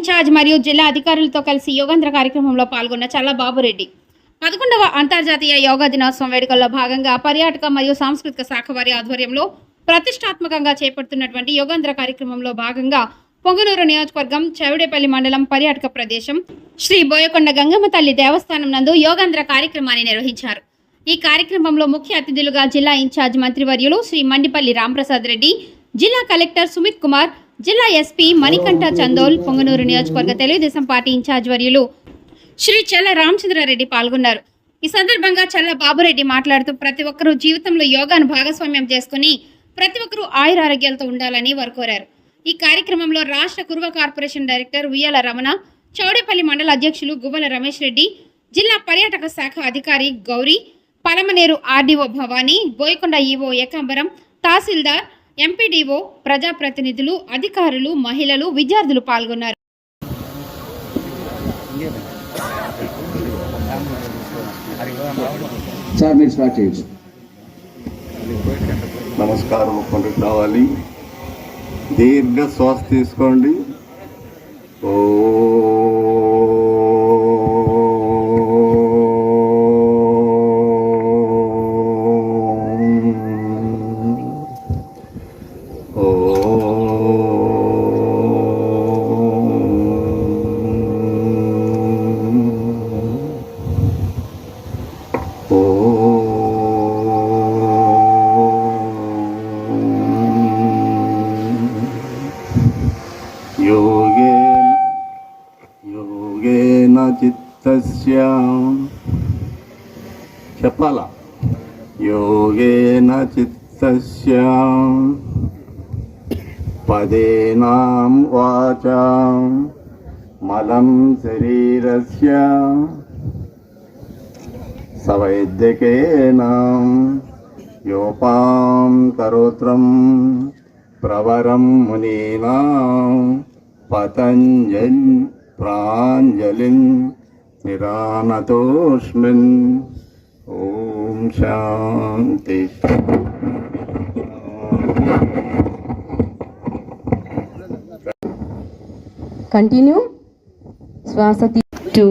Incharge మరియు జిల్లా అధికారులతో కలిసి యోగాంధ్ర కార్యక్రమంలో పాల్గొన్న చల్ల బాబురెడ్డి పదకొండవ అంతర్జాతీయ యోగా దినోత్సవం వేడుకల్లో భాగంగా పర్యాటక మరియు సాంస్కృతిక శాఖ వారి ఆధ్వర్యంలో ప్రతిష్టాత్మకంగా చేపడుతున్నటువంటి యోగాంధ్ర కార్యక్రమంలో భాగంగా పొంగనూరు నియోజకవర్గం చౌడేపల్లి మండలం పర్యాటక ప్రదేశం శ్రీ బోయకొండ గంగమ్మ తల్లి దేవస్థానం నందు యోగాంధ్ర కార్యక్రమాన్ని నిర్వహించారు. ఈ కార్యక్రమంలో ముఖ్య అతిథులుగా జిల్లా ఇన్ఛార్జ్ మంత్రివర్యులు శ్రీ మండిపల్లి రాంప్రసాద్ రెడ్డి జిల్లా కలెక్టర్ సుమిత్ కుమార్ జిల్లా ఎస్పీ మణికంఠ చందోల్ పొంగనూరు నియోజకవర్గ తెలుగుదేశం పార్టీ ఇన్ఛార్జ్ వర్యులు శ్రీ చెల్ల రామచంద్రారెడ్డి పాల్గొన్నారు. ఈ సందర్భంగా చల్ల బాబురెడ్డి మాట్లాడుతూ ప్రతి ఒక్కరూ జీవితంలో యోగాను భాగస్వామ్యం చేసుకుని ప్రతి ఒక్కరూ ఆయురారోగ్యాలతో ఉండాలని వారు కోరారు. ఈ కార్యక్రమంలో రాష్ట్ర కురువ కార్పొరేషన్ డైరెక్టర్ ఉయ్యాల రమణ చౌడేపల్లి మండల అధ్యక్షులు గువ్వల రమేష్ రెడ్డి జిల్లా పర్యాటక శాఖ అధికారి గౌరీ పలమనేరు ఆర్డీఓ భవానీ బోయకొండ ఈవో ఏకాంబరం తహసీల్దార్ ఎంపీడీఓ ప్రజాప్రతినిధులు అధికారులు మహిళలు విద్యార్థులు పాల్గొన్నారు. నమస్కారం ఒక్కరికి రావాలి. దీర్ఘ శ్వాస తీసుకోండి. ఓ శరీరస్య సవైద్యకేన? యోపాం కరోత్రం ప్రవరం మునీనాం పతంజలి ప్రాంజలిన్ నిరానతోస్మిన్ ఓం శాంతి. కంటిన్యూ శ్వాస టూ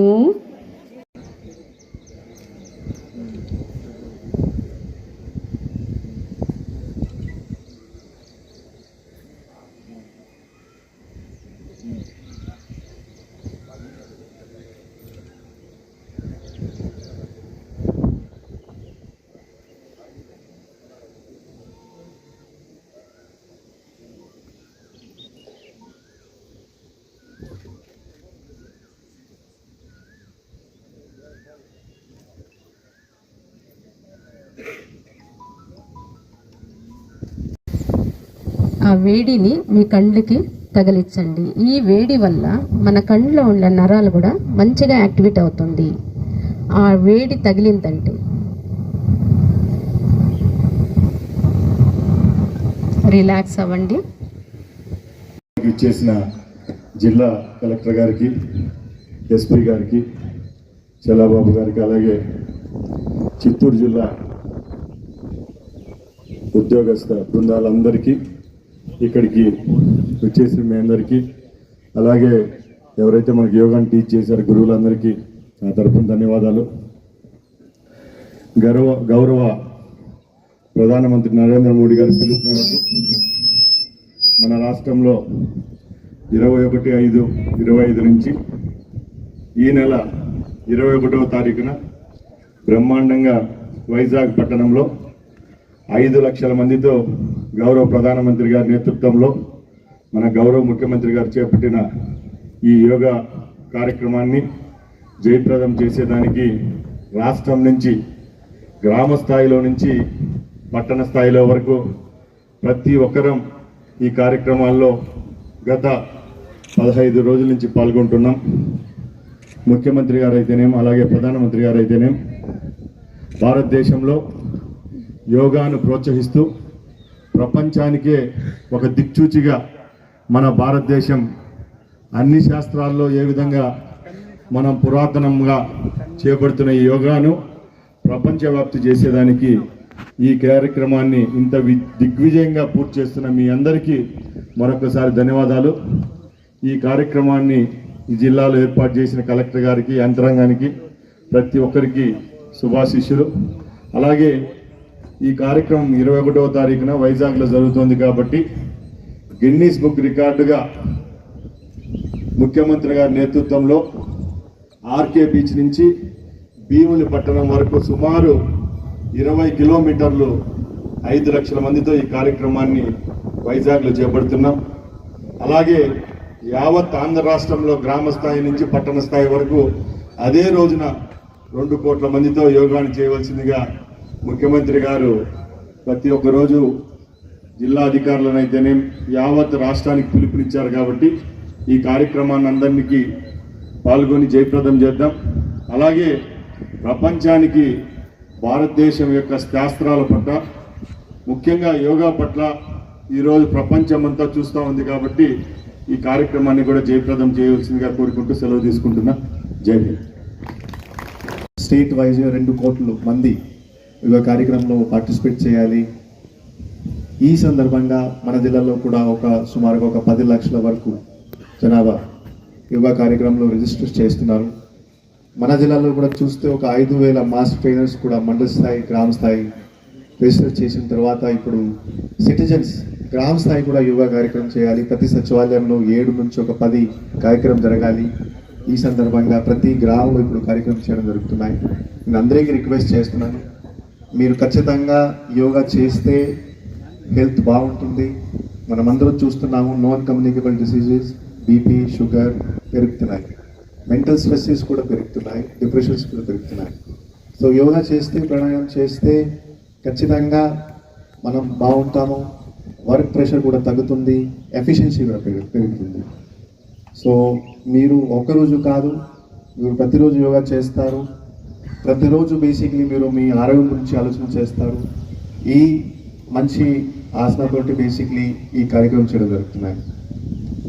ఆ వేడిని మీ కళ్ళకి తగిలించండి. ఈ వేడి వల్ల మన కళ్ళలో ఉండే నరాలు కూడా మంచిగా యాక్టివేట్ అవుతుంది. ఆ వేడి తగిలిందంటే. రిలాక్స్ అవ్వండి. ఇచ్చేసిన జిల్లా కలెక్టర్ గారికి ఎస్పీ గారికి చల్లాబాబు గారికి అలాగే చిత్తూరు జిల్లా ఉద్యోగస్థ బృందాలందరికీ ఇక్కడికి వచ్చేసిన మీ అందరికీ. అలాగే ఎవరైతే మనకు యోగాని టీచ్ చేశారో గురువులందరికీ నా తరపున ధన్యవాదాలు. గౌరవ గౌరవ ప్రధానమంత్రి నరేంద్ర మోడీ గారి పిలుపు మేరకు మన రాష్ట్రంలో ఇరవై ఒకటి ఐదు ఇరవై ఐదు నుంచి ఈ నెల ఇరవై ఒకటవ తారీఖున బ్రహ్మాండంగా వైజాగ్ పట్టణంలో ఐదు లక్షల మందితో గౌరవ ప్రధానమంత్రి గారి నేతృత్వంలో మన గౌరవ ముఖ్యమంత్రి గారు చేపట్టిన ఈ యోగా కార్యక్రమాన్ని జయప్రదం చేసేదానికి రాష్ట్రం నుంచి గ్రామ స్థాయిలో నుంచి పట్టణ స్థాయిలో వరకు ప్రతి ఒక్కరం ఈ కార్యక్రమాల్లో గత పదహైదు రోజుల నుంచి పాల్గొంటున్నాం. ముఖ్యమంత్రి గారు అయితేనేం అలాగే ప్రధానమంత్రి గారు అయితేనేం భారతదేశంలో యోగాను ప్రోత్సహిస్తూ ప్రపంచానికే ఒక దిక్చూచిగా మన భారతదేశం అన్ని శాస్త్రాల్లో ఏ విధంగా మనం పురాతనంగా చేపడుతున్న ఈ యోగాను ప్రపంచవ్యాప్తి చేసేదానికి ఈ కార్యక్రమాన్ని ఇంత దిగ్విజయంగా పూర్తి చేస్తున్న మీ అందరికీ మరొకసారి ధన్యవాదాలు. ఈ కార్యక్రమాన్ని ఈ జిల్లాలో ఏర్పాటు చేసిన కలెక్టర్ గారికి యంత్రాంగానికి ప్రతి ఒక్కరికి శుభాశిష్యులు. అలాగే ఈ కార్యక్రమం ఇరవై ఒకటవ తారీఖున వైజాగ్లో జరుగుతోంది కాబట్టి గిన్నీస్ బుక్ రికార్డుగా ముఖ్యమంత్రి గారి నేతృత్వంలో ఆర్కే బీచ్ నుంచి భీముని పట్టణం వరకు సుమారు ఇరవై కిలోమీటర్లు ఐదు లక్షల మందితో ఈ కార్యక్రమాన్ని వైజాగ్లో చేపడుతున్నాం. అలాగే యావత్ ఆంధ్ర రాష్ట్రంలో గ్రామ స్థాయి నుంచి పట్టణ స్థాయి వరకు అదే రోజున రెండు కోట్ల మందితో యోగాన్ని చేయవలసిందిగా ముఖ్యమంత్రి గారు ప్రతి ఒక్కరోజు జిల్లా అధికారులనైతేనే యావత్ రాష్ట్రానికి పిలుపునిచ్చారు కాబట్టి ఈ కార్యక్రమాన్ని అందరికీ పాల్గొని జయప్రదం చేద్దాం. అలాగే ప్రపంచానికి భారతదేశం యొక్క శాస్త్రాల పట్ల ముఖ్యంగా యోగా పట్ల ఈరోజు ప్రపంచం అంతా చూస్తూ ఉంది కాబట్టి ఈ కార్యక్రమాన్ని కూడా జయప్రదం చేయవలసిందిగా కోరుకుంటూ సెలవు తీసుకుంటున్నా. జై హింద్. స్టేట్ వైజ్ రెండు కోట్ల మంది యువ కార్యక్రమంలో పార్టిసిపేట్ చేయాలి. ఈ సందర్భంగా మన జిల్లాలో కూడా ఒక సుమారుగా ఒక పది లక్షల వరకు జనాభా యోగా కార్యక్రమంలో రిజిస్టర్ చేస్తున్నారు. మన జిల్లాలో కూడా చూస్తే ఒక ఐదు వేల మాస్ ట్రైనర్స్ కూడా మండల స్థాయి గ్రామ స్థాయి రిజిస్టర్ చేసిన తర్వాత ఇప్పుడు సిటిజన్స్ గ్రామ స్థాయి కూడా యోగా కార్యక్రమం చేయాలి. ప్రతి సచివాలయంలో ఏడు నుంచి ఒక పది కార్యక్రమం జరగాలి. ఈ సందర్భంగా ప్రతి గ్రామంలో ఇప్పుడు కార్యక్రమం చేయడం జరుగుతున్నాయి. నేను అందరికీ రిక్వెస్ట్ చేస్తున్నాను. మీరు ఖచ్చితంగా యోగా చేస్తే హెల్త్ బాగుంటుంది. మనమందరం చూస్తున్నాము non communicable diseases BP sugar పెరుగుతున్నాయి. మెంటల్ స్ట్రెస్సెస్ కూడా పెరుగుతున్నాయి డిప్రెషన్స్ కూడా పెరుగుతున్నాయి. సో యోగా చేస్తే ప్రాణాయామం చేస్తే ఖచ్చితంగా మనం బాగుంటాము. వర్క్ ప్రెషర్ కూడా తగ్గుతుంది ఎఫిషియన్సీ కూడా పెరుగు- పెరుగుతుంది. సో మీరు ఒకరోజు కాదు మీరు ప్రతిరోజు యోగా చేస్తారు. ప్రతిరోజు బేసిక్లీ మీరు మీ ఆరోగ్యం గురించి ఆలోచన చేస్తారు. ఈ మంచి ఆసనతోటి బేసిక్లీ ఈ కార్యక్రమం చేయడం జరుగుతున్నాయి.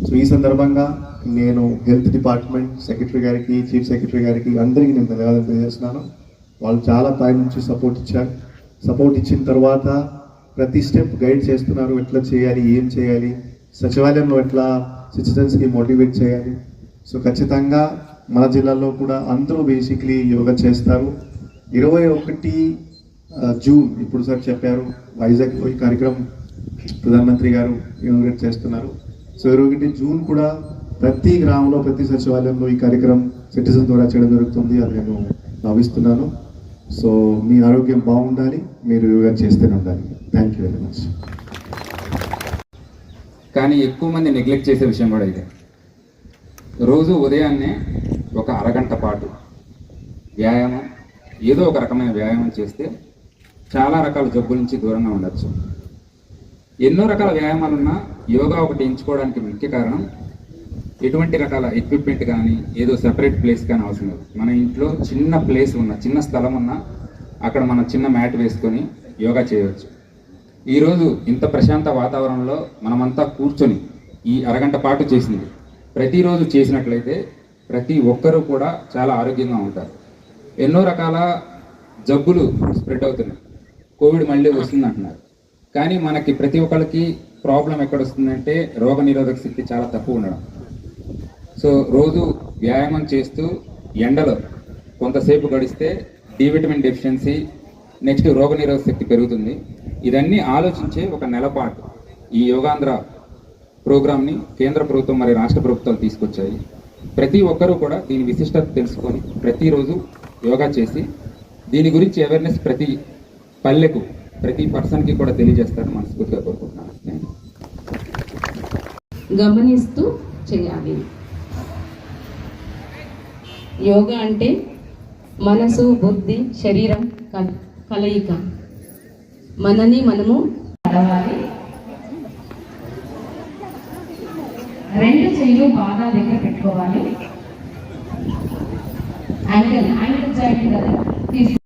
సో ఈ సందర్భంగా నేను హెల్త్ డిపార్ట్మెంట్ సెక్రటరీ గారికి చీఫ్ సెక్రటరీ గారికి అందరికీ నేను ధన్యవాదాలు తెలియజేస్తున్నాను. వాళ్ళు చాలా టైం నుంచి సపోర్ట్ ఇచ్చారు. సపోర్ట్ ఇచ్చిన తర్వాత ప్రతి స్టెప్ గైడ్ చేస్తున్నారు. ఎట్లా చేయాలి? ఏం చేయాలి? సచివాలయంలో ఎట్లా సిటిజన్స్కి మోటివేట్ చేయాలి? సో ఖచ్చితంగా మన జిల్లాలో కూడా అందరూ బేసిక్లీ యోగా చేస్తారు. ఇరవై ఒకటి జూన్ ఇప్పుడు సార్ చెప్పారు వైజాగ్లో ఈ కార్యక్రమం ప్రధానమంత్రి గారు ఇనాగ్రేట్ చేస్తున్నారు. సో ఇరవై ఒకటి జూన్ కూడా ప్రతి గ్రామంలో ప్రతి సచివాలయంలో ఈ కార్యక్రమం సిటిజన్ ద్వారా చేయడం జరుగుతుంది. అది నేను భావిస్తున్నాను. సో మీ ఆరోగ్యం బాగుండాలి మీరు యోగా చేస్తూనే ఉండాలి. థ్యాంక్ యూ వెరీ మచ్ కానీ ఎక్కువ మంది నెగ్లెక్ట్ చేసే విషయం కూడా ఇదే. రోజు ఉదయాన్నే ఒక అరగంట పాటు వ్యాయామం ఏదో ఒక రకమైన వ్యాయామం చేస్తే చాలా రకాల జబ్బుల నుంచి దూరంగా ఉండొచ్చు. ఎన్నో రకాల వ్యాయామాలు ఉన్నా యోగా ఒకటి ఎంచుకోవడానికి ముఖ్య కారణం ఎటువంటి రకాల ఎక్విప్మెంట్ కానీ ఏదో సెపరేట్ ప్లేస్ కానీ అవసరం లేదు. మన ఇంట్లో చిన్న ప్లేస్ ఉన్న చిన్న స్థలం ఉన్నా అక్కడ మనం చిన్న మ్యాట్ వేసుకొని యోగా చేయవచ్చు ఈరోజు ఇంత ప్రశాంత వాతావరణంలో మనమంతా కూర్చొని ఈ అరగంట పాటు చేసింది. ప్రతిరోజు చేసినట్లయితే ప్రతి ఒక్కరూ కూడా చాలా ఆరోగ్యంగా ఉంటారు. ఎన్నో రకాల జబ్బులు స్ప్రెడ్ అవుతున్నాయి. కోవిడ్ మళ్ళీ వస్తుంది అంటున్నారు కానీ మనకి ప్రతి ఒక్కరికి ప్రాబ్లం ఎక్కడ వస్తుందంటే రోగ నిరోధక శక్తి చాలా తక్కువ ఉండడం. సో రోజు వ్యాయామం చేస్తూ ఎండలో కొంతసేపు గడిస్తే డి విటమిన్ డెఫిషియన్సీ నెక్స్ట్ రోగనిరోధక శక్తి పెరుగుతుంది. ఇదన్నీ ఆలోచించే ఒక నెలపాటు ఈ యోగాంధ్ర ప్రోగ్రామ్ని కేంద్ర ప్రభుత్వం మరియు రాష్ట్ర ప్రభుత్వాలు తీసుకొచ్చాయి. ప్రతి ఒక్కరూ కూడా దీని విశిష్టత తెలుసుకొని ప్రతిరోజు యోగా చేసి దీని గురించి అవేర్నెస్ ప్రతి పల్లెకు ప్రతి పర్సన్కి కూడా తెలియజేస్తారని మనస్ఫూర్తిగా కోరుకుంటున్నాను. గమనిస్తూ చేయాలి. యోగా అంటే మనసు బుద్ధి శరీరం కల- కలయిక. మనని మనము కలవాలి రెండు చెయ్యి బాగా దగ్గర పెట్టుకోవాలి. యాంగిల్ యాంగిల్ జాయింట్ కదా. తీసి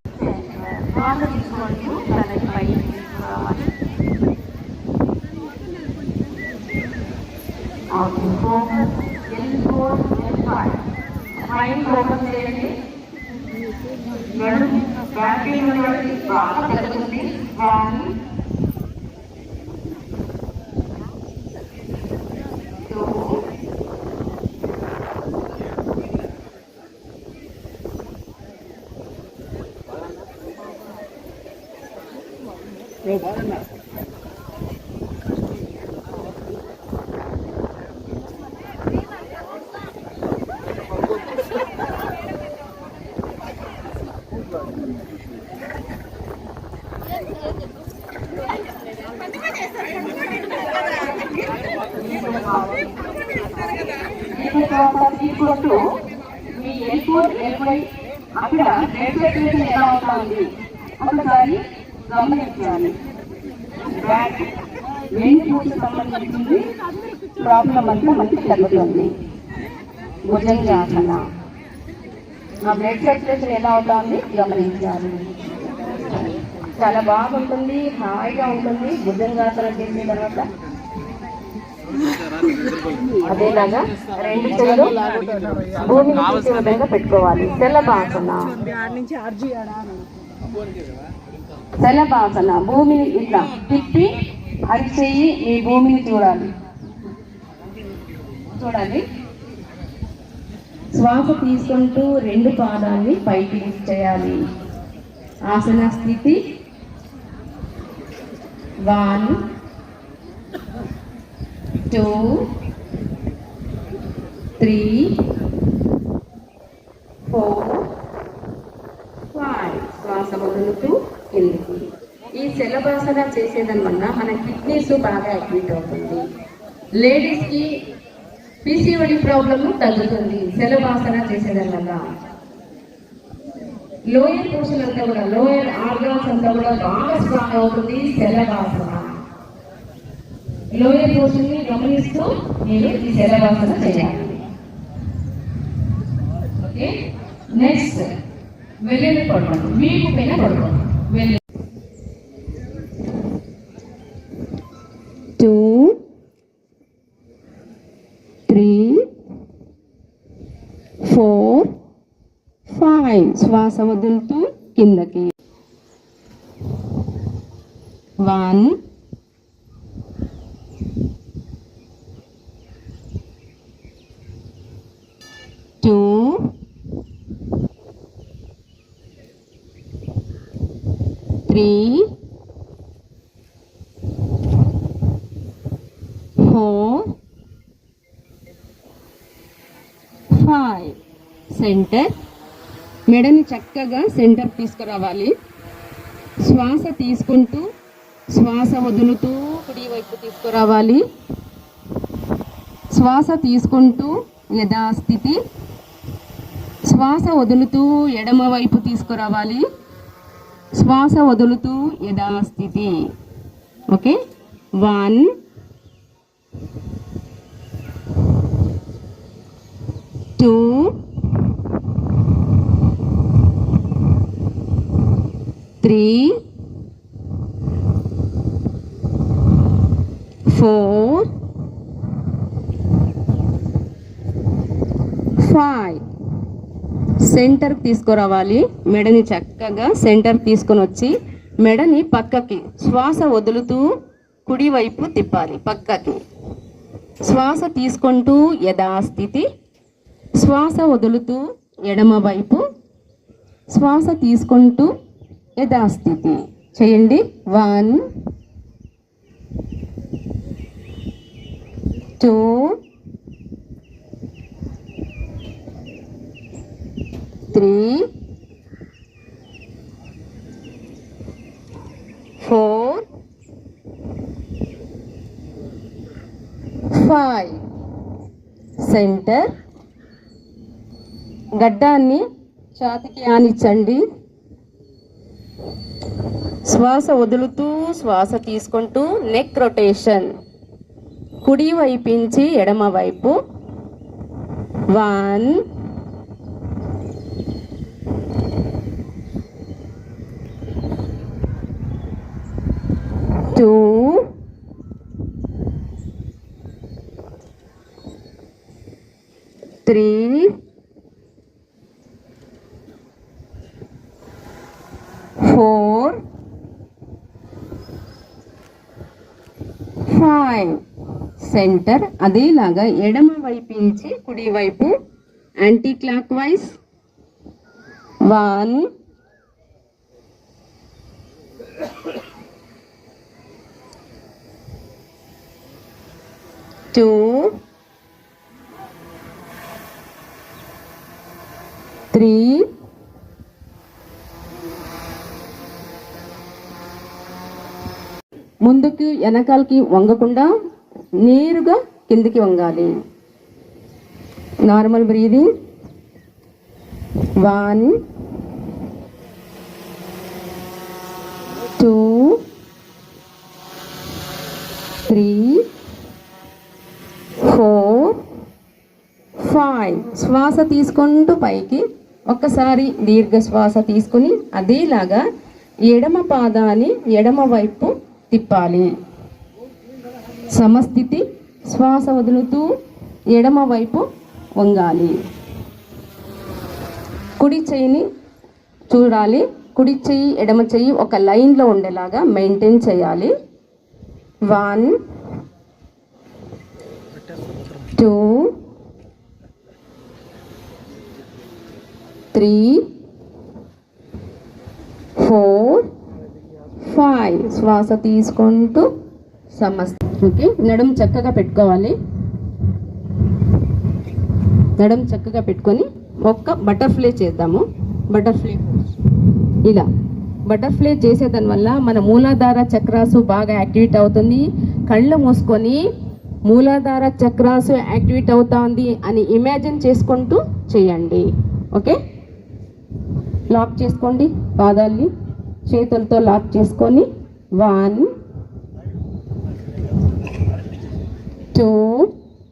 భుజంగాసన ఆ బ్లడ్ సర్క్యులేషన్ ఎలా అవుతుంది గమనించాలి. చాలా బాగుంటుంది హాయిగా ఉంటుంది. భుజంగాసన చేసిన తర్వాత. అదేలాగా రెండు చెవులు భూమిని చూసే విధంగా పెట్టుకోవాలి. శలభాసన. శలభాసన. భూమిని ఇట్లా తిప్పి అరిచేయి మీ భూమిని చూడాలి. చూడాలి. శ్వాస తీసుకుంటూ రెండు పాదాన్ని పైకి లిఫ్ట్ చేయాలి. ఆసన స్థితి. One two three four five శ్వాస వదులుతూ కిందికి. ఈ శలభాసన చేసేదాని వల్ల మన కిడ్నీస్ బాగా యాక్టివేట్ అవుతుంది. లేడీస్కి పీసీఓడి ప్రాబ్లము తగ్గుతుంది. శలభాసన చేసేదాని వల్ల లోయర్ పోర్షన్ అంతా కూడా లోయర్ ఆర్గాన్స్ అంతా కూడా బాగా స్ట్రాంగ్ అవుతుంది శలభాసన లోయర్ పోర్షన్ని గమనిస్తూ మీరు ఈ శలభాసన చేయాలి. ఓకే? నెక్స్ట్ వెళ్ళి పడుకోండి మీకు పైన పడుకోండి వెళ్ళి శ్వాస వదులుతూ కిందకి. One. Two. Three. Four. Five. Centre. మెడని చక్కగా సెంటర్ తీసుకురావాలి. శ్వాస తీసుకుంటూ శ్వాస వదులుతూ కుడి వైపు తీసుకురావాలి. శ్వాస తీసుకుంటూ యథాస్థితి. శ్వాస వదులుతూ ఎడమ వైపు తీసుకురావాలి. శ్వాస వదులుతూ యథాస్థితి. Okay? One. Two. Three four five. Centre తీసుకురావాలి. మెడని చక్కగా సెంటర్ తీసుకొని వచ్చి మెడని పక్కకి శ్వాస వదులుతూ కుడివైపు తిప్పాలి పక్కకి. శ్వాస తీసుకుంటూ యథాస్థితి. శ్వాస వదులుతూ ఎడమ వైపు. శ్వాస తీసుకుంటూ యథాస్థితి. చేయండి. One two three four five. Centre. గడ్డాన్ని ఛాతికి ఆనిచ్చండి. శ్వాస వదులుతూ శ్వాస తీసుకుంటూ నెక్ రొటేషన్ కుడి వైపించి ఎడమ వైపు. వన్ పాయింట్ సెంటర్ అదేలాగా ఎడమ వైపు నుంచి కుడివైపు anticlockwise one two three ముందుకి వెనకాలకి వంగకుండా నేరుగా కిందికి వంగాలి. Normal breathing one. Two. Three. Four. Five. శ్వాస తీసుకుంటూ పైకి ఒక్కసారి దీర్ఘ శ్వాస తీసుకుని అదేలాగా ఎడమ పాదాన్ని ఎడమ వైపు తిప్పాలి. సమస్థితి శ్వాస వదులుతూ ఎడమ వైపు వంగాలి. కుడి చెయ్యిని చూడాలి. కుడి చెయ్యి ఎడమ చెయ్యి ఒక లైన్లో ఉండేలాగా మెయింటైన్ చేయాలి. One two three four five శ్వాస తీసుకుంటూ సమస్త ఓకే నడుము చక్కగా పెట్టుకోవాలి. నడుం చక్కగా పెట్టుకొని ఒక్క బటర్ఫ్లై చేద్దాము. బటర్ఫ్లై ఇలా. బటర్ఫ్లై చేసే వల్ల మన మూలాధార చక్రాసు బాగా యాక్టివేట్ అవుతుంది. కళ్ళు మూసుకొని మూలాధార చక్రాసు యాక్టివేట్ అవుతుంది అని ఇమాజిన్ చేసుకుంటూ చేయండి. ఓకే? లాక్ చేసుకోండి. పాదాల్ని చేతులతో లాక్ చేసుకొని వన్ టూ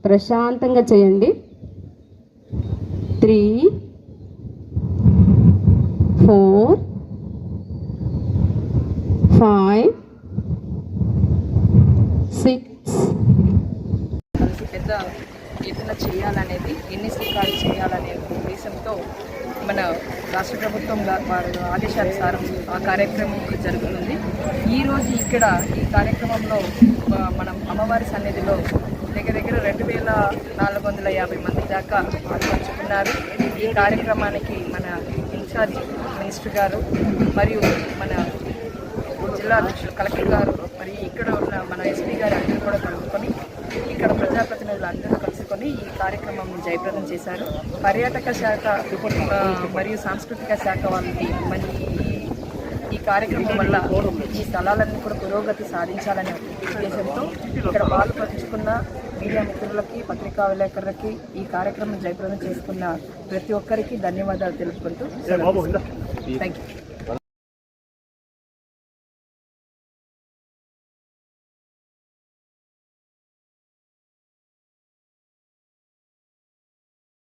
ప్రశాంతంగా చేయండి. Three four five six. పెద్ద ఎత్తున చేయాలనేది ఎన్ని రికార్డు చేయాలనే ఉద్దేశంతో మన రాష్ట్ర ప్రభుత్వం ఆదేశానుసారం ఆ కార్యక్రమం జరుగుతుంది. ఈరోజు ఇక్కడ ఈ కార్యక్రమంలో మనం అమ్మవారి సన్నిధిలో దగ్గర దగ్గర రెండు వేల నాలుగు వందల యాభై మంది దాకా పాల్పంచుకున్నారు. ఈ కార్యక్రమానికి మన ఇన్ఛార్జ్ మినిస్టర్ గారు మరియు మన జిల్లా అధ్యక్షులు కలెక్టర్ గారు మరి ఇక్కడ ఉన్న మన ఎస్పీ గారు అందరూ కూడా కలుపుకొని ఇక్కడ ప్రజాప్రతినిధులు అందరూ కలుసుకొని ఈ కార్యక్రమం జయప్రదం చేశారు. పర్యాటక శాఖ మరియు సాంస్కృతిక శాఖ వాళ్ళకి మరి ఈ ఈ కార్యక్రమం వల్ల ఈ స్థలాలన్నీ కూడా పురోగతి సాధించాలనే ఉద్దేశంతో ఇక్కడ పాలు పంచుకున్న మీడియా మిత్రులకి పత్రికా విలేకరులకి ఈ కార్యక్రమం జయప్రదం చేసుకున్న ప్రతి ఒక్కరికి ధన్యవాదాలు తెలుపుకుంటూ థ్యాంక్ యూ